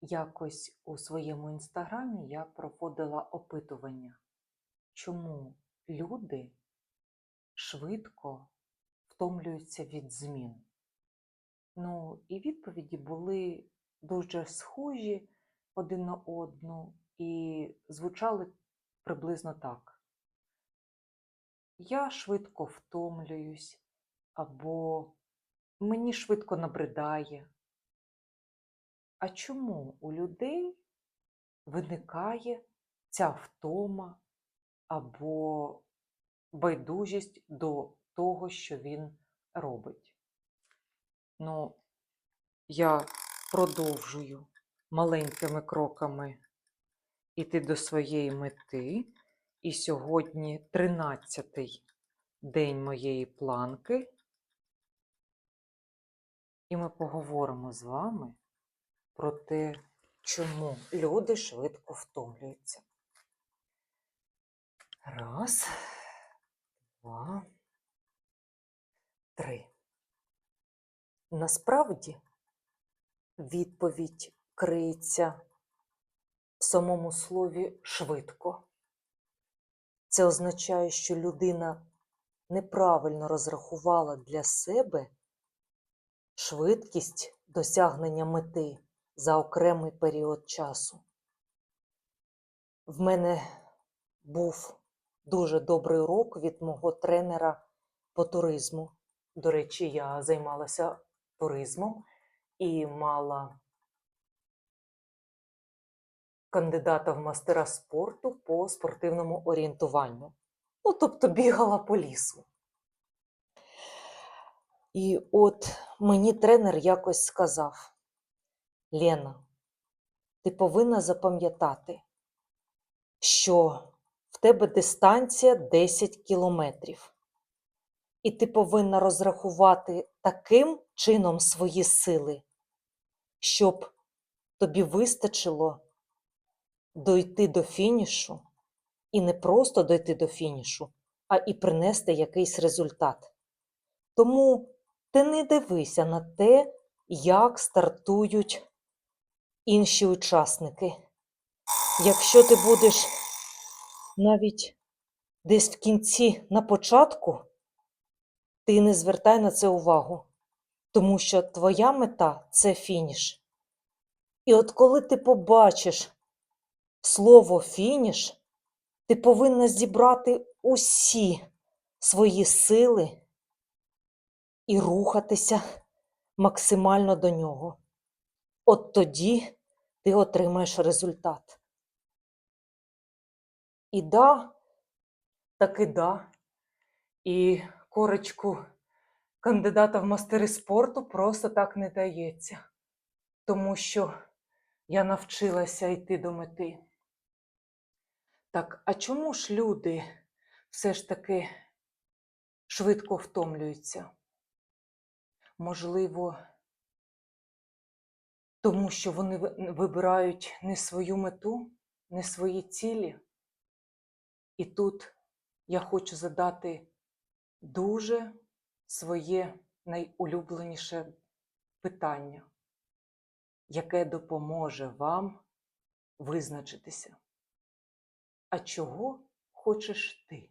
Якось у своєму інстаграмі я проводила опитування, чому люди швидко втомлюються від змін. Ну, і відповіді були дуже схожі один на одну і звучали приблизно так. Я швидко втомлююсь, або мені швидко набридає. А чому у людей виникає ця втома або байдужість до того, що він робить? Ну, я продовжую маленькими кроками іти до своєї мети. І сьогодні 13-й день моєї планки. І ми поговоримо з вами про те, чому люди швидко втомлюються. Раз, два, три. Насправді відповідь криється в самому слові швидко. Це означає, що людина неправильно розрахувала для себе швидкість досягнення мети за окремий період часу. В мене був дуже добрий урок від мого тренера по туризму. До речі, я займалася туризмом і мала кандидата в мастера спорту по спортивному орієнтуванню. Ну, тобто бігала по лісу. І от мені тренер якось сказав: Лена, ти повинна запам'ятати, що в тебе дистанція 10 кілометрів. І ти повинна розрахувати таким чином свої сили, щоб тобі вистачило дойти до фінішу, і не просто дойти до фінішу, а і принести якийсь результат. Тому ти не дивися на те, як стартують інші учасники. Якщо ти будеш навіть десь в кінці на початку, ти не звертай на це увагу, тому що твоя мета це фініш. І от коли ти побачиш слово фініш, ти повинна зібрати усі свої сили і рухатися максимально до нього. От тоді ти отримаєш результат. І да, таки да. І корочку кандидата в мастери спорту просто так не дається, тому що я навчилася йти до мети. Так, а чому ж люди все ж таки швидко втомлюються? Можливо, тому що вони вибирають не свою мету, не свої цілі. І тут я хочу задати дуже своє найулюбленіше питання, яке допоможе вам визначитися. А чого хочеш ти?